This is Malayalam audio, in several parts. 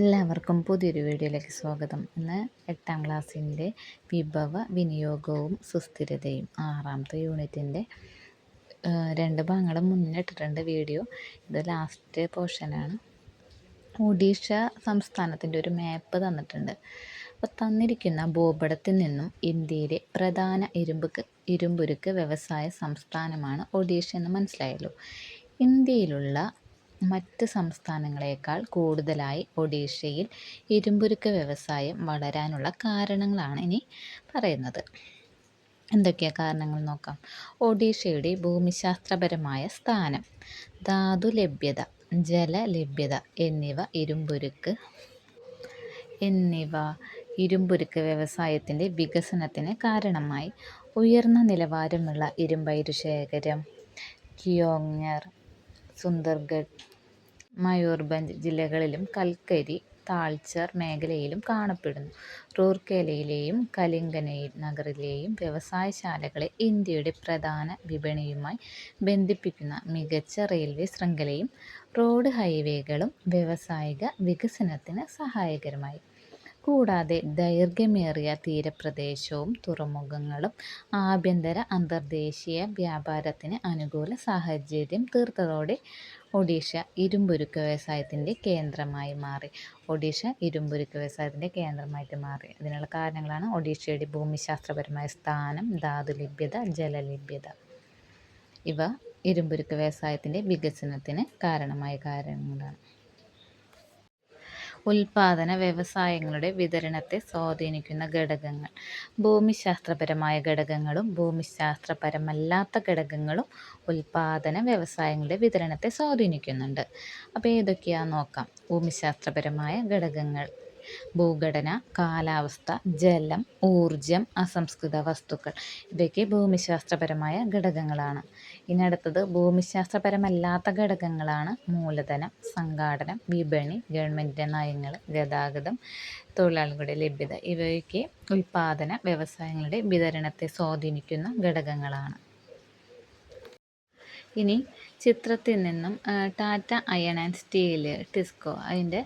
എല്ലാവർക്കും പുതിയൊരു വീഡിയോയിലേക്ക് സ്വാഗതം. ഇന്ന് എട്ടാം ക്ലാസ്സിന്റെ വിഭവ വിനിയോഗവും സുസ്ഥിരതയും ആറാമത്തെ യൂണിറ്റിന്റെ രണ്ട് ഭാഗങ്ങൾ മുന്നിട്ടിട്ടുണ്ട് വീഡിയോ. ഇത് ലാസ്റ്റ് പോർഷനാണ് ഒഡീഷ സംസ്ഥാനത്തിന്റെ ഒരു മാപ്പ് തന്നിട്ടുണ്ട്. അപ്പോൾ തന്നിരിക്കുന്ന ഭൂപടത്തിൽ നിന്നും ഇന്ത്യയിലെ പ്രധാന ഇരുമ്പ് ഇരുമ്പുരുക്ക് വ്യവസായ സംസ്ഥാനമാണ് ഒഡീഷ എന്ന് മനസ്സിലായല്ലോ. ഇന്ത്യയിലുള്ള മറ്റ് സംസ്ഥാനങ്ങളേക്കാൾ കൂടുതലായി ഒഡീഷയിൽ ഇരുമ്പുരുക്ക് വ്യവസായം വളരാനുള്ള കാരണങ്ങളാണ് ഇനി പറയുന്നത്. എന്തൊക്കെയാണ് കാരണങ്ങൾ നോക്കാം. ഒഡീഷയുടെ ഭൂമിശാസ്ത്രപരമായ സ്ഥാനം ധാതു ലഭ്യത ജല ലഭ്യത എന്നിവ ഇരുമ്പുരുക്ക് എന്നിവ ഇരുമ്പുരുക്ക് വ്യവസായത്തിന്റെ വികസനത്തിന് കാരണമായി. ഉയർന്ന നിലവാരമുള്ള ഇരുമ്പയിരു ശേഖരം കിയോങ്ങർ സുന്ദർഗഡ് മയൂർഭഞ്ച് ജില്ലകളിലും കൽക്കരി താൾച്ചർ മേഖലയിലും കാണപ്പെടുന്നു. റൂർക്കേലയിലെയും കലിംഗന നഗറിലെയും വ്യവസായശാലകളെ ഇന്ത്യയുടെ പ്രധാന വിപണിയുമായി ബന്ധിപ്പിക്കുന്ന മികച്ച റെയിൽവേ ശൃംഖലയും റോഡ് ഹൈവേകളും വ്യവസായിക വികസനത്തിന് സഹായകരമായി. കൂടാതെ ദൈർഘ്യമേറിയ തീരപ്രദേശവും തുറമുഖങ്ങളും ആഭ്യന്തര അന്തർദേശീയ വ്യാപാരത്തിന് അനുകൂല സാഹചര്യം തീർത്തതോടെ ഒഡീഷ ഇരുമ്പുരുക്ക് വ്യവസായത്തിന്റെ കേന്ദ്രമായി മാറി. ഒഡീഷ ഇരുമ്പുരുക്ക് വ്യവസായത്തിന്റെ കേന്ദ്രമായിട്ട് മാറി. അതിനുള്ള കാരണങ്ങളാണ് ഒഡീഷയുടെ ഭൂമിശാസ്ത്രപരമായ സ്ഥാനം ധാതു ലഭ്യത ജലലഭ്യത ഇവ ഇരുമ്പുരുക്ക് വ്യവസായത്തിന്റെ വികസനത്തിന് കാരണമായ കാരണങ്ങളാണ്. ഉൽപാദന വ്യവസായങ്ങളുടെ വിതരണത്തെ സ്വാധീനിക്കുന്ന ഘടകങ്ങൾ. ഭൂമിശാസ്ത്രപരമായ ഘടകങ്ങളും ഭൂമിശാസ്ത്രപരമല്ലാത്ത ഘടകങ്ങളും ഉൽപാദന വ്യവസായങ്ങളുടെ വിതരണത്തെ സ്വാധീനിക്കുന്നുണ്ട്. അപ്പോൾ ഏതൊക്കെയാണെന്ന് നോക്കാം. ഭൂമിശാസ്ത്രപരമായ ഘടകങ്ങൾ. ഭൂഘടന കാലാവസ്ഥ ജലം ഊർജം അസംസ്കൃത വസ്തുക്കൾ. ഇവയ്ക്ക് ഭൂമിശാസ്ത്രപരമായ ഘടകങ്ങളാണ്. ഇനി അടുത്തത് ഭൂമിശാസ്ത്രപരമല്ലാത്ത ഘടകങ്ങളാണ് മൂലധനം സംഘാടനം വിപണി ഗവൺമെന്റിന്റെ നയങ്ങൾ ഗതാഗതം തൊഴിലാളികളുടെ ലഭ്യത. ഇവയ്ക്ക് ഉൽപ്പാദന വ്യവസായങ്ങളുടെ വിതരണത്തെ സ്വാധീനിക്കുന്ന ഘടകങ്ങളാണ്. ഇനി ചിത്രത്തിൽ നിന്നും Tata iron and steel TISCO അതിന്റെ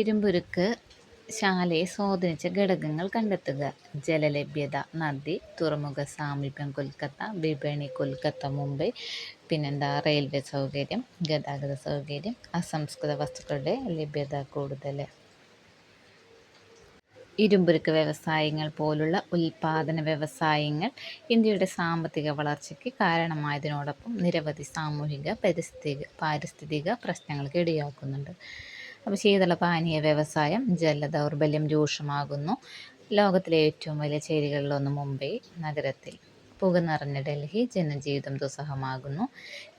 ഇരുമ്പുരുക്ക് ശാലയെ സ്വാധീനിച്ച ഘടകങ്ങൾ കണ്ടെത്തുക. ജലലഭ്യത നദി തുറമുഖ സാമീപ്യം കൊൽക്കത്ത വിപണി കൊൽക്കത്ത മുംബൈ. പിന്നെന്താ? റെയിൽവേ സൗകര്യം ഗതാഗത സൗകര്യം അസംസ്കൃത വസ്തുക്കളുടെ ലഭ്യത കൂടുതൽ. ഇരുമ്പുരുക്ക് വ്യവസായങ്ങൾ പോലുള്ള ഉൽപാദന വ്യവസായങ്ങൾ ഇന്ത്യയുടെ സാമ്പത്തിക വളർച്ചയ്ക്ക് കാരണമായതിനോടൊപ്പം നിരവധി സാമൂഹിക പരിസ്ഥിതി പാരിസ്ഥിതിക പ്രശ്നങ്ങൾക്ക് ഇടയാക്കുന്നുണ്ട്. അപ്പോൾ ശീതളപാനീയ വ്യവസായം ജലദൗർബല്യം രൂക്ഷമാകുന്നു. ലോകത്തിലെ ഏറ്റവും വലിയ ചേരികളിലൊന്ന് മുംബൈ നഗരത്തിൽ. പുക നിറഞ്ഞ ഡൽഹി ജനജീവിതം ദുസ്സഹമാകുന്നു.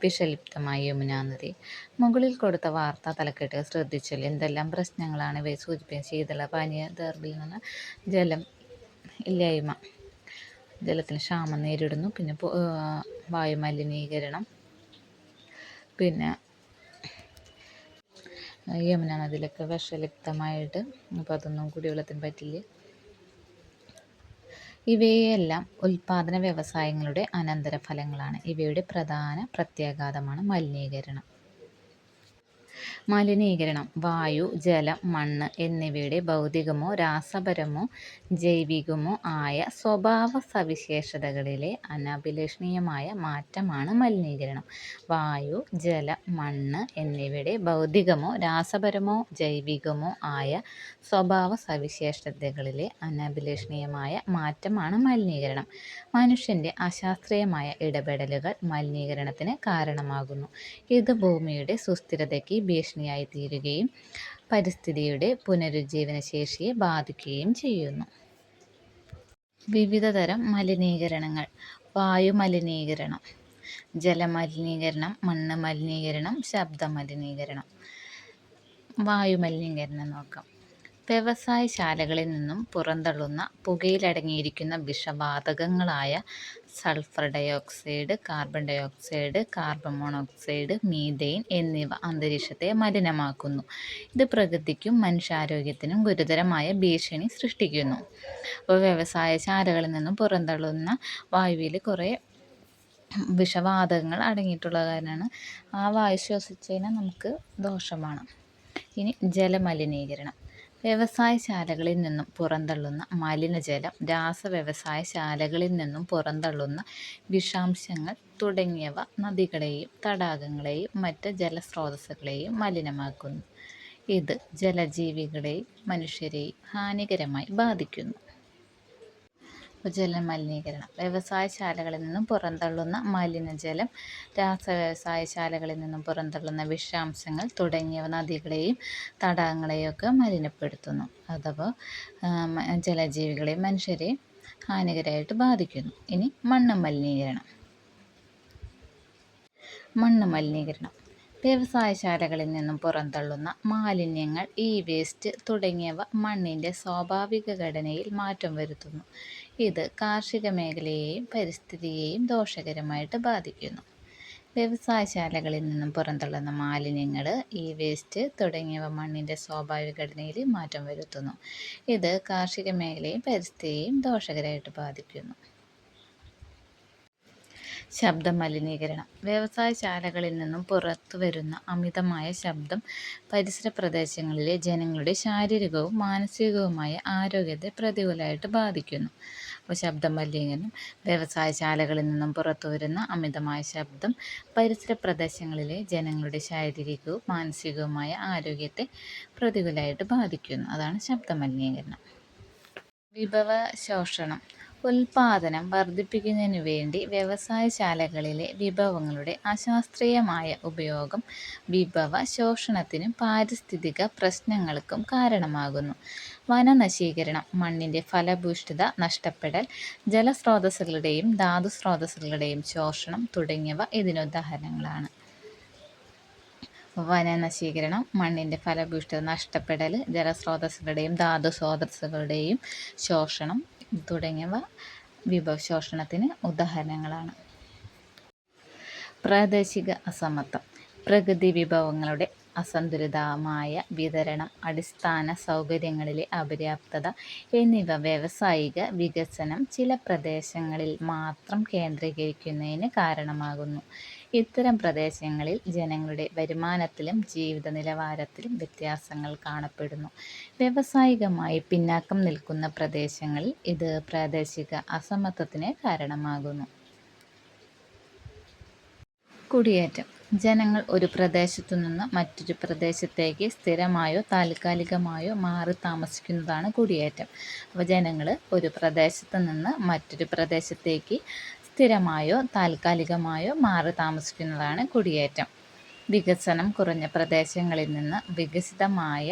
വിഷലിപ്തമായ യമുനാ നദി. മുകളിൽ കൊടുത്ത വാർത്താ തലക്കെട്ട് ശ്രദ്ധിച്ചാൽ എന്തെല്ലാം പ്രശ്നങ്ങളാണ് ഇവയെ സൂചിപ്പിക്കുന്നത് ശീതള പാനീയ ദൗർബല്യം ജലം ഇല്ലായ്മ. ജലത്തിന് ക്ഷാമം നേരിടുന്നു. പിന്നെ വായുമലിനീകരണം പിന്നെ യമുന നദിയിലൊക്കെ വിഷലിപ്തമായിട്ട് അപ്പോൾ അതൊന്നും കുടിവെള്ളത്തിന് പറ്റില്ല ഇവയെല്ലാം ഉൽപാദന വ്യവസായങ്ങളുടെ അനന്തരഫലങ്ങളാണ്. ഇവയുടെ പ്രധാന പ്രത്യാഘാതമാണ് മലിനീകരണം. മലിനീകരണം വായു ജലം മണ്ണ് എന്നിവയുടെ ഭൗതികമോ രാസപരമോ ജൈവികമോ ആയ സ്വഭാവ സവിശേഷതകളിലെ അനഭിലഷണീയമായ മാറ്റമാണ് മലിനീകരണം. വായു ജലം മണ്ണ് എന്നിവയുടെ ഭൗതികമോ രാസപരമോ ജൈവികമോ ആയ സ്വഭാവ സവിശേഷതകളിലെ അനഭിലഷണീയമായ മാറ്റമാണ് മലിനീകരണം. മനുഷ്യന്റെ അശാസ്ത്രീയമായ ഇടപെടലുകൾ മലിനീകരണത്തിന് കാരണമാകുന്നു. ഇത് ഭൂമിയുടെ സുസ്ഥിരതയ്ക്ക് ഭീഷണിയായി തീരുകയും പരിസ്ഥിതിയുടെ പുനരുജ്ജീവന ശേഷിയെ ബാധിക്കുകയും ചെയ്യുന്നു. വിവിധതരം മലിനീകരണങ്ങൾ. വായു മലിനീകരണം. ജലമലിനീകരണം. മണ്ണ് മലിനീകരണം. ശബ്ദ മലിനീകരണം വായു മലിനീകരണം നോക്കാം. വ്യവസായശാലകളിൽ നിന്നും പുറന്തള്ളുന്ന പുകയിലടങ്ങിയിരിക്കുന്ന വിഷവാതകങ്ങളായ sulphur dioxide carbon dioxide carbon monoxide methane എന്നിവ അന്തരീക്ഷത്തെ മലിനമാക്കുന്നു. ഇത് പ്രകൃതിക്കും മനുഷ്യാരോഗ്യത്തിനും ഗുരുതരമായ ഭീഷണി സൃഷ്ടിക്കുന്നു. അപ്പോൾ വ്യവസായശാലകളിൽ നിന്നും പുറന്തള്ളുന്ന വായുവിൽ കുറേ വിഷവാതകങ്ങൾ അടങ്ങിയിട്ടുള്ള കാരണമാണ് ആ വായു ശ്വസിച്ചതിനാൽ നമുക്ക് ദോഷമാണ്. ഇനി ജലമലിനീകരണം. വ്യവസായശാലകളിൽ നിന്നും പുറന്തള്ളുന്ന മലിനജലം രാസവ്യവസായശാലകളിൽ നിന്നും പുറന്തള്ളുന്ന വിഷാംശങ്ങൾ തുടങ്ങിയവ നദികളെയും തടാകങ്ങളെയും മറ്റ് ജലസ്രോതസ്സുകളെയും മലിനമാക്കുന്നു. ഇത് ജലജീവികളെയും മനുഷ്യരെയും ഹാനികരമായി ബാധിക്കുന്നു. ജലമലിനീകരണം വ്യവസായശാലകളിൽ നിന്നും പുറന്തള്ളുന്ന മലിനജലം രാസവ്യവസായശാലകളിൽ നിന്നും പുറന്തള്ളുന്ന വിഷാംശങ്ങൾ തുടങ്ങിയവ നദികളെയും തടാകങ്ങളെയും ഒക്കെ മലിനപ്പെടുത്തുന്നു. അഥവാ ജലജീവികളെയും മനുഷ്യരെയും ഹാനികരമായിട്ട് ബാധിക്കുന്നു. ഇനി മണ്ണ് മലിനീകരണം. മണ്ണ് മലിനീകരണം. വ്യവസായശാലകളിൽ നിന്നും പുറന്തള്ളുന്ന മാലിന്യങ്ങൾ ഈ വേസ്റ്റ് തുടങ്ങിയവ മണ്ണിന്റെ സ്വാഭാവിക ഘടനയിൽ മാറ്റം വരുത്തുന്നു. ഇത് കാർഷിക മേഖലയെയും പരിസ്ഥിതിയെയും ദോഷകരമായിട്ട് ബാധിക്കുന്നു. വ്യവസായശാലകളിൽ നിന്നും പുറന്തള്ളുന്ന മാലിന്യങ്ങൾ ഈ വേസ്റ്റ് തുടങ്ങിയവ മണ്ണിന്റെ സ്വാഭാവിക ഘടനയിൽ മാറ്റം വരുത്തുന്നു. ഇത് കാർഷിക മേഖലയും പരിസ്ഥിതിയെയും ദോഷകരമായിട്ട് ബാധിക്കുന്നു. ശബ്ദ മലിനീകരണം വ്യവസായശാലകളിൽ നിന്നും പുറത്തു വരുന്ന അമിതമായ ശബ്ദം പരിസര പ്രദേശങ്ങളിലെ ജനങ്ങളുടെ ശാരീരികവും മാനസികവുമായ ആരോഗ്യത്തെ പ്രതികൂലമായിട്ട് ബാധിക്കുന്നു. അപ്പോൾ ശബ്ദ മലിനീകരണം വ്യവസായശാലകളിൽ നിന്നും പുറത്തു വരുന്ന അമിതമായ ശബ്ദം പരിസര പ്രദേശങ്ങളിലെ ജനങ്ങളുടെ ശാരീരികവും മാനസികവുമായ ആരോഗ്യത്തെ പ്രതികൂലമായിട്ട് ബാധിക്കുന്നു. അതാണ് ശബ്ദ മലിനീകരണം വിഭവ ശോഷണം. ഉൽപാദനം വർദ്ധിപ്പിക്കുന്നതിനു വേണ്ടി വ്യവസായശാലകളിലെ വിഭവങ്ങളുടെ അശാസ്ത്രീയമായ ഉപയോഗം വിഭവ ശോഷണത്തിനും പാരിസ്ഥിതിക പ്രശ്നങ്ങൾക്കും കാരണമാകുന്നു. വനനശീകരണം മണ്ണിന്റെ ഫലഭൂഷ്ഠിത നഷ്ടപ്പെടൽ ജലസ്രോതസ്സുകളുടെയും ധാതുസ്രോതസ്സുകളുടെയും ശോഷണം തുടങ്ങിയവ ഇതിനുദാഹരണങ്ങളാണ്. വനനശീകരണം മണ്ണിന്റെ ഫലഭൂഷ്ഠത നഷ്ടപ്പെടൽ ജലസ്രോതസ്സുകളുടെയും ധാതുസ്രോതസ്സുകളുടെയും ശോഷണം തുടങ്ങിയവ വിഭവശോഷണത്തിന് ഉദാഹരണങ്ങളാണ്. പ്രാദേശിക അസമത്വം. പ്രകൃതി വിഭവങ്ങളുടെ അസന്തുലിതമായ വിതരണം അടിസ്ഥാന സൗകര്യങ്ങളിലെ അപര്യാപ്തത എന്നിവ വ്യവസായിക വികസനം ചില പ്രദേശങ്ങളിൽ മാത്രം കേന്ദ്രീകരിക്കുന്നതിന് കാരണമാകുന്നു. ഇത്തരം പ്രദേശങ്ങളിൽ ജനങ്ങളുടെ വരുമാനത്തിലും ജീവിത നിലവാരത്തിലും വ്യത്യാസങ്ങൾ കാണപ്പെടുന്നു. വ്യാവസായികമായി പിന്നാക്കം നിൽക്കുന്ന പ്രദേശങ്ങളിൽ ഇത് പ്രാദേശിക അസമത്വത്തിന് കാരണമാകുന്നു. കുടിയേറ്റം. ജനങ്ങൾ ഒരു പ്രദേശത്തു നിന്ന് മറ്റൊരു പ്രദേശത്തേക്ക് സ്ഥിരമായോ താൽക്കാലികമായോ മാറി താമസിക്കുന്നതാണ് കുടിയേറ്റം. അപ്പോൾ ജനങ്ങൾ ഒരു പ്രദേശത്ത് നിന്ന് മറ്റൊരു പ്രദേശത്തേക്ക് സ്ഥിരമായോ താൽക്കാലികമായോ മാറി താമസിക്കുന്നതാണ് കുടിയേറ്റം. വികസനം കുറഞ്ഞ പ്രദേശങ്ങളിൽ നിന്ന് വികസിതമായ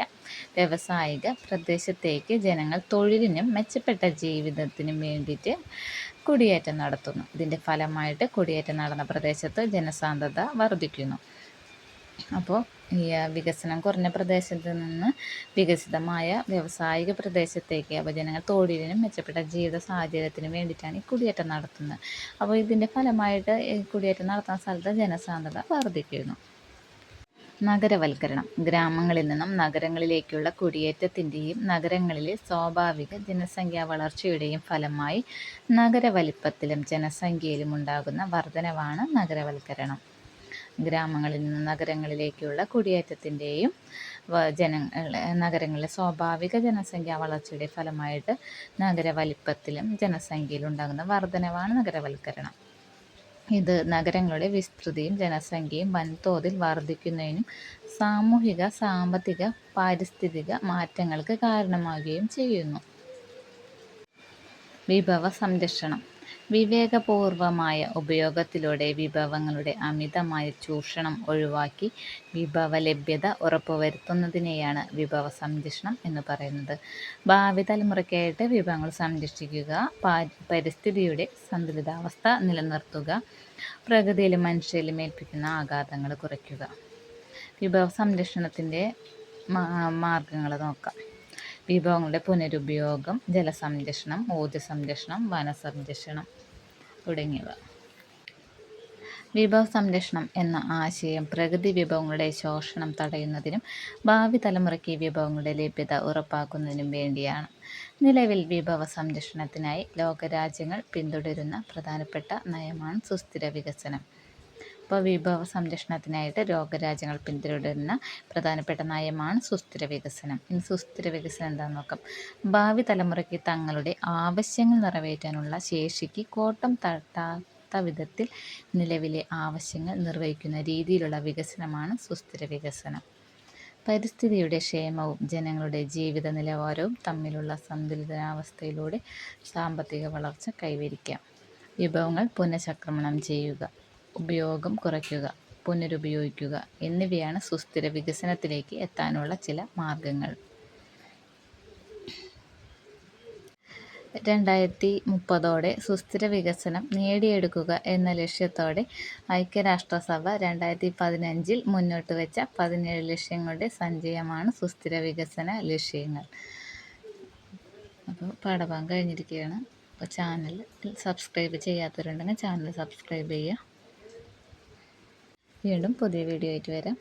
വ്യവസായിക പ്രദേശത്തേക്ക് ജനങ്ങൾ തൊഴിലിനും മെച്ചപ്പെട്ട ജീവിതത്തിനും വേണ്ടിയിട്ട് കുടിയേറ്റം നടത്തുന്നു. ഇതിന്റെ ഫലമായിട്ട് കുടിയേറ്റം നടന്ന പ്രദേശത്ത് ജനസാന്ദ്രത വർദ്ധിക്കുന്നു. അപ്പോൾ ഈ വികസനം കുറഞ്ഞ പ്രദേശത്ത് നിന്ന് വികസിതമായ വ്യാവസായിക പ്രദേശത്തേക്ക് അപ്പോൾ ജനങ്ങൾ തൊഴിലിനും മെച്ചപ്പെട്ട ജീവിത സാഹചര്യത്തിനും വേണ്ടിയിട്ടാണ് ഈ കുടിയേറ്റം നടത്തുന്നത്. അപ്പോൾ ഇതിന്റെ ഫലമായിട്ട് ഈ കുടിയേറ്റം നടത്തുന്ന സ്ഥലത്ത് ജനസാന്ദ്രത വർദ്ധിക്കുന്നു. നഗരവൽക്കരണം. ഗ്രാമങ്ങളിൽ നിന്നും നഗരങ്ങളിലേക്കുള്ള കുടിയേറ്റത്തിന്റെയും നഗരങ്ങളിലെ സ്വാഭാവിക ജനസംഖ്യാ വളർച്ചയുടെയും ഫലമായി നഗരവലിപ്പത്തിലും ജനസംഖ്യയിലും ഉണ്ടാകുന്ന വർധനവാണ് നഗരവൽക്കരണം. ഗ്രാമങ്ങളിൽ നിന്ന് നഗരങ്ങളിലേക്കുള്ള കുടിയേറ്റത്തിന്റെയും ജനങ്ങൾ നഗരങ്ങളിലെ സ്വാഭാവിക ജനസംഖ്യാ വളർച്ചയുടെ ഫലമായിട്ട് നഗരവലിപ്പത്തിലും ജനസംഖ്യയിലും ഉണ്ടാകുന്ന വർധനവാണ് നഗരവൽക്കരണം. ഇത് നഗരങ്ങളുടെ വിസ്തൃതിയും ജനസംഖ്യയും വൻതോതിൽ വർദ്ധിക്കുന്നതിനും സാമൂഹിക സാമ്പത്തിക പാരിസ്ഥിതിക മാറ്റങ്ങൾക്ക് കാരണമാവുകയും ചെയ്യുന്നു. വിഭവ സംരക്ഷണം. വിവേകപൂർവമായ ഉപയോഗത്തിലൂടെ വിഭവങ്ങളുടെ അമിതമായ ചൂഷണം ഒഴിവാക്കി വിഭവ ലഭ്യത ഉറപ്പുവരുത്തുന്നതിനെയാണ് വിഭവ സംരക്ഷണം എന്ന് പറയുന്നത്. ഭാവി തലമുറയ്ക്കായിട്ട് വിഭവങ്ങൾ സംരക്ഷിക്കുക പരിസ്ഥിതിയുടെ സന്തുലിതാവസ്ഥ നിലനിർത്തുക പ്രകൃതിയിലും മനുഷ്യരിലും ഏൽപ്പിക്കുന്ന ആഘാതങ്ങൾ കുറയ്ക്കുക. വിഭവ സംരക്ഷണത്തിന്റെ മാർഗങ്ങൾ നോക്കാം. വിഭവങ്ങളുടെ പുനരുപയോഗം ജലസംരക്ഷണം ഊർജ സംരക്ഷണം വനസംരക്ഷണം തുടങ്ങിയവ. വിഭവ സംരക്ഷണം എന്ന ആശയം പ്രകൃതി വിഭവങ്ങളുടെ ശോഷണം തടയുന്നതിനും ഭാവി തലമുറയ്ക്ക് വിഭവങ്ങളുടെ ലഭ്യത ഉറപ്പാക്കുന്നതിനും വേണ്ടിയാണ്. നിലവിൽ വിഭവ സംരക്ഷണത്തിനായി ലോകരാജ്യങ്ങൾ പിന്തുടരുന്ന പ്രധാനപ്പെട്ട നയമാണ് സുസ്ഥിര വികസനം. വിഭവ സംരക്ഷണത്തിനായിട്ട് രോഗരാജ്യങ്ങൾ പിന്തുടരുന്ന പ്രധാനപ്പെട്ട നയമാണ് സുസ്ഥിര വികസനം. ഇനി സുസ്ഥിര വികസനം എന്താണെന്ന് നോക്കാം. ഭാവി തലമുറയ്ക്ക് തങ്ങളുടെ ആവശ്യങ്ങൾ നിറവേറ്റാനുള്ള ശേഷിക്ക് കോട്ടം തട്ടാത്ത വിധത്തിൽ നിലവിലെ ആവശ്യങ്ങൾ നിർവഹിക്കുന്ന രീതിയിലുള്ള വികസനമാണ് സുസ്ഥിര വികസനം. പരിസ്ഥിതിയുടെ ക്ഷേമവും ജനങ്ങളുടെ ജീവിത നിലവാരവും തമ്മിലുള്ള സന്തുലിതാവസ്ഥയിലൂടെ സാമ്പത്തിക വളർച്ച കൈവരിക്കാം. വിഭവങ്ങൾ പുനഃചക്രമണം ചെയ്യുക. ഉപയോഗം കുറയ്ക്കുക പുനരുപയോഗിക്കുക എന്നിവയാണ് സുസ്ഥിര വികസനത്തിലേക്ക് എത്താനുള്ള ചില മാർഗങ്ങൾ. രണ്ടായിരത്തി മുപ്പതോടെ സുസ്ഥിര വികസനം നേടിയെടുക്കുക എന്ന ലക്ഷ്യത്തോടെ ഐക്യരാഷ്ട്രസഭ രണ്ടായിരത്തി പതിനഞ്ചിൽ മുന്നോട്ട് വെച്ച പതിനേഴ് ലക്ഷ്യങ്ങളുടെ സഞ്ചയമാണ് സുസ്ഥിര വികസന ലക്ഷ്യങ്ങൾ. അപ്പോൾ പാഠഭാഗം കഴിഞ്ഞിരിക്കുകയാണ്. അപ്പോൾ ചാനൽ സബ്സ്ക്രൈബ് ചെയ്യാത്തവരുണ്ടെങ്കിൽ ചാനൽ സബ്സ്ക്രൈബ് ചെയ്യുക. വീണ്ടും പുതിയ വീഡിയോ ആയിട്ട് വരാം.